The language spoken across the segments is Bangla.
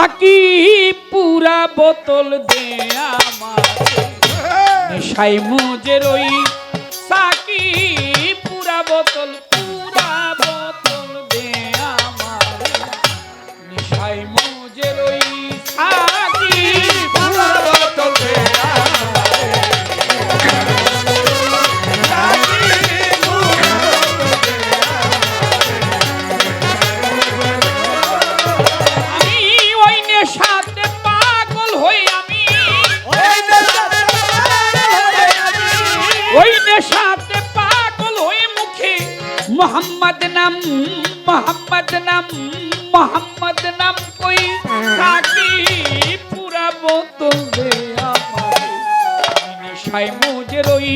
সাকি পুরা বোতল দে আমার নেশাই মুজে রই সাকি পুরা বোতল আমি নেশায় মুজে রই।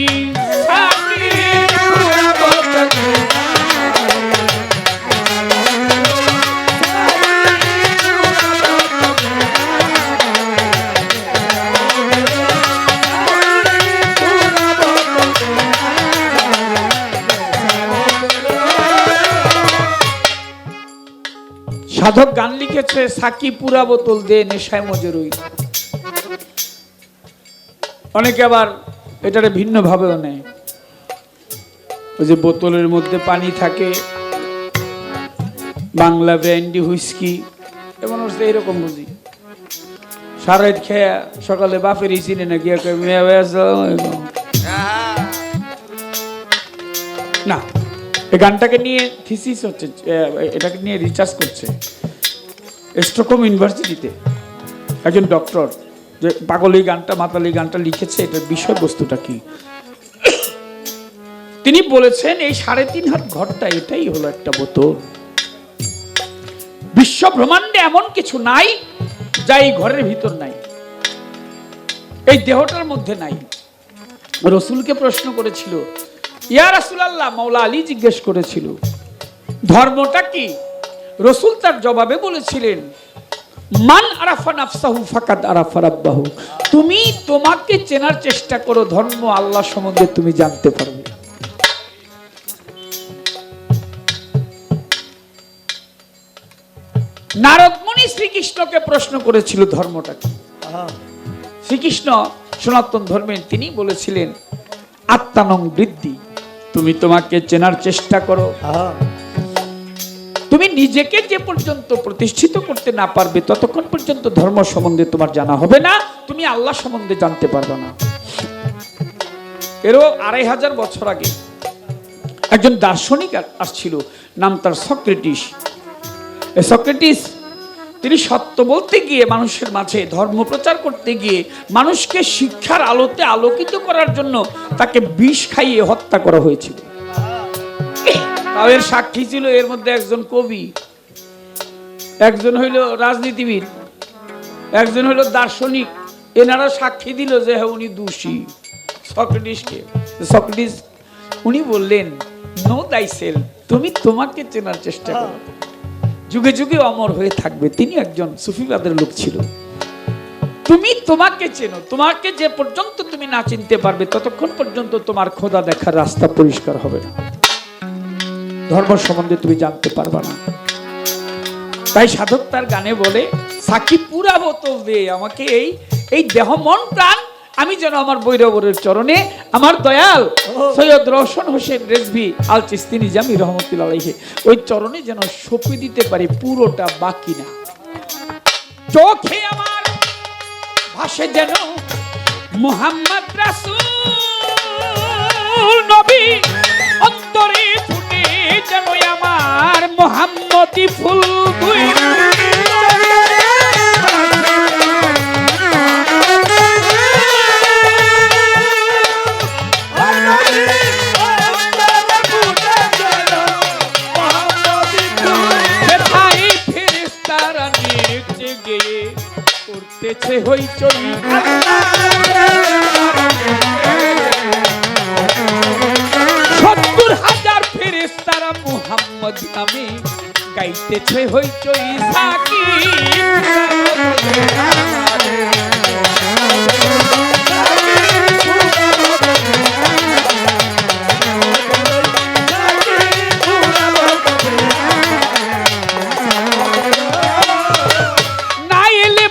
সাধক গান লিখেছে সাকি পুরা বোতল দে নেশায় মজুরই অনেকে আবার এটারে ভিন্ন ভাবেও নেয়। ওই যে বোতলের মধ্যে পানি থাকে, বাংলা ব্র্যান্ডি হুইস্কি এবং হচ্ছে এরকম বুঝি। সারাইত খেয়া সকালে বাপের চিনে না। না, এই গানটাকে নিয়ে থিসিস হচ্ছে এটাকে নিয়ে রিচার্জ করছে। স্টকহোম ইউনিভার্সিটিতে একজন ডক্টর যে পাগল গানটা, মাতালি গানটা লিখেছে এটার বিষয়বস্তুটা কি? তিনি বলেছেন, এই সাড়ে তিন হাত ঘরটা, এটাই হলো একটা বোতল। বিশ্ব ব্রহ্মাণ্ডে এমন কিছু নাই যা এই ঘরের ভিতর নাই। এই দেহটার মধ্যে নাই। রসুলকে প্রশ্ন করেছিল, ইয়া রাসূলুল্লাহ? মাওলা আলী জিজ্ঞেস করেছিল, ধর্মটা কি? রসুল তার জবাবে বলেছিলেন মান আরাফা নাফসাহু ফাকাদ আরাফা রাব্বাহু। তুমি তোমাকে চেনার চেষ্টা করো, ধর্ম আল্লাহ সম্বন্ধে তুমি জানতে পারবে। নারদ মুনি শ্রীকৃষ্ণকে প্রশ্ন করেছিল ধর্মটা কি শ্রীকৃষ্ণ সনাতন ধর্মের, তিনি বলেছিলেন, আত্মানং বৃদ্ধি। তুমি তোমাকে চেনার চেষ্টা করো। তুমি নিজেকে যে পর্যন্ত প্রতিষ্ঠিত করতে না পারবে, ততক্ষণ পর্যন্ত ধর্ম সম্বন্ধে তোমার জানা হবে না, তুমি আল্লাহ সম্বন্ধে জানতে পারবে না। এরও আড়াই হাজার বছর আগে একজন দার্শনিক আসছিল, নাম তার সক্রেটিস। সক্রেটিস, তিনি সত্য বলতে গিয়ে মানুষের মাঝে ধর্ম প্রচার করতে গিয়ে মানুষকে শিক্ষার আলোতে আলোকিত করার জন্য তাকে বিষ খাইয়ে হত্যা করা হয়েছিল। তাও এর সাক্ষী ছিল এর মধ্যে একজন কবি। একজন হইল রাজনীতিবিদ। একজন হইল দার্শনিক। এনারা সাক্ষী দিল যে হ্যাঁ উনি দোষী, সক্রেটিসকে। সক্রেটিস, উনি বললেন নো দাইসেল তুমি তোমাকে চেনার চেষ্টা করো। যুগে যুগে অমর হয়ে থাকবে। তিনি একজন সুফিবাদের লোক ছিল। তুমি তোমাকে চেনো, তোমাকে যে পর্যন্ত তুমি না চিনতে পারবে, ততক্ষণ পর্যন্ত তোমার খোদা দেখার রাস্তা পরিষ্কার হবে না। ধর্ম সম্বন্ধে তুমি জানতে পারবে না। তাই সাধক তার গানে বলে, সাকি পুরা বোতল দে আমাকে এই এই দেহ মন প্রাণ। আমি যেন আমার বৈরবরের চরণে আমার দয়াল সৈয়দ রওশন হোসেন রেজভি আল চিস্তি নিজামি রহমতুল্লাহ ওই চরণে যেন সঁপে দিতে পারি পুরোটা বাকি না চোখে আমার ভাসে যেন মুহাম্মদ রাসূল নবী মোহাম্মতি ফুল দুই করতেছে হইচই সত্তর হাজার ফেরেশতারা মুহাম্মদ নামে গাইতেছে হইচই সাকি।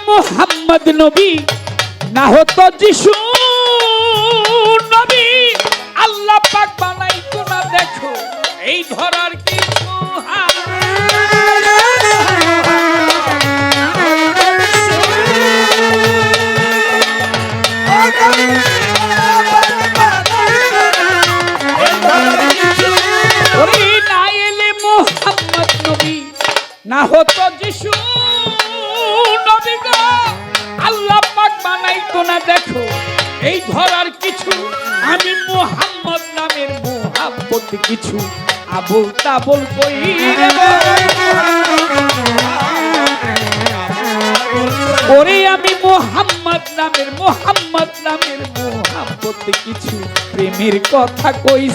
মোহাম্মদ নবী, না হতো যিশু নবী। আল্লাহ পাক বানাই না, দেখো, এই ধরার না হতো যিশু, নবী আল্লাহ পাক বানাইতো না, দেখো, এই ধরার কিছু, আমি মোহাম্মদ নামের মোহাম্মদ কিছু আবুল তাবুল কই ওরে আমি মোহাম্মদ নামের মোহাম্মদ নামের মোহাম্মদ কিছু, প্রেমের কথা কই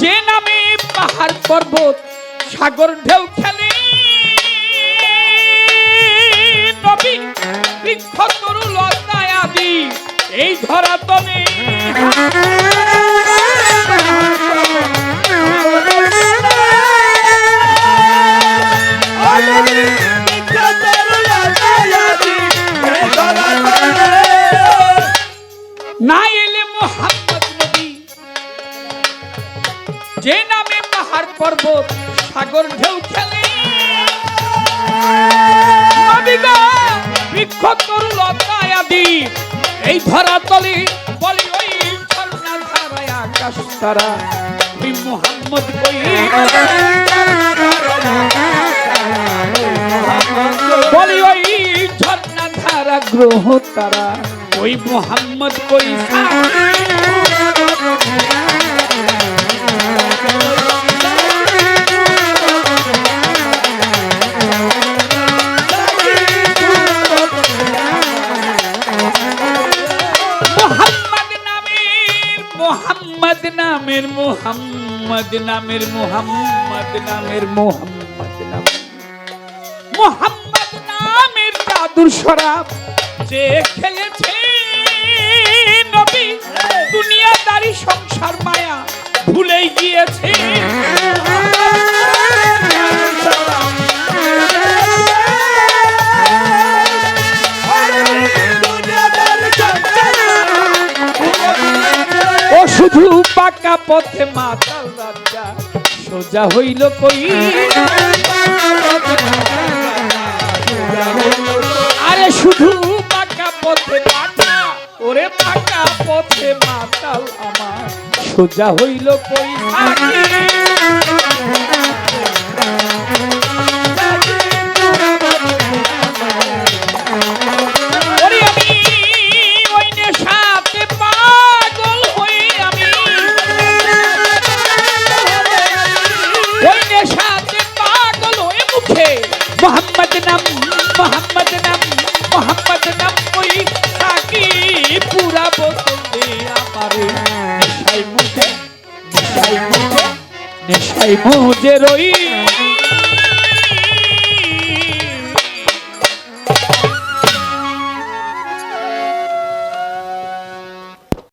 যে নামে পাহাড় পর্বত সাগর ঢেউ খেলে। নবী বৃক্ষ তরু লতায় এই ধরা তলে যে নামে পাহাড় পর্বত, সাগর ঢেউ খেলে। বৃক্ষ এই ধরা তলে বলে ওই ঝর্ণা ধারায় আকাশ তারা। ওই মোহাম্মদ কই বলি ওই ঝর্ণা ধারা গ্রহ তারা। ওই মোহাম্মদ কই মোহাম্মদ নামের মোহাম্মদ নামের মোহাম্মদ নামের মোহাম্মদ, নাম। মোহাম্মদ নামের জাদুর শরাব যে খেলেছে নবী, দুনিয়াদারি সংসার মায়া ভুলে গিয়েছে। পাকা পথে মাতাল রাজা, সোজা হইল কই? আরে শুধু পাকা পথে মাতা, ওরে পাকা পথে মাতাল আমার, সোজা হইল কই? বোতল দে আমারে নেশাই মুখে রই।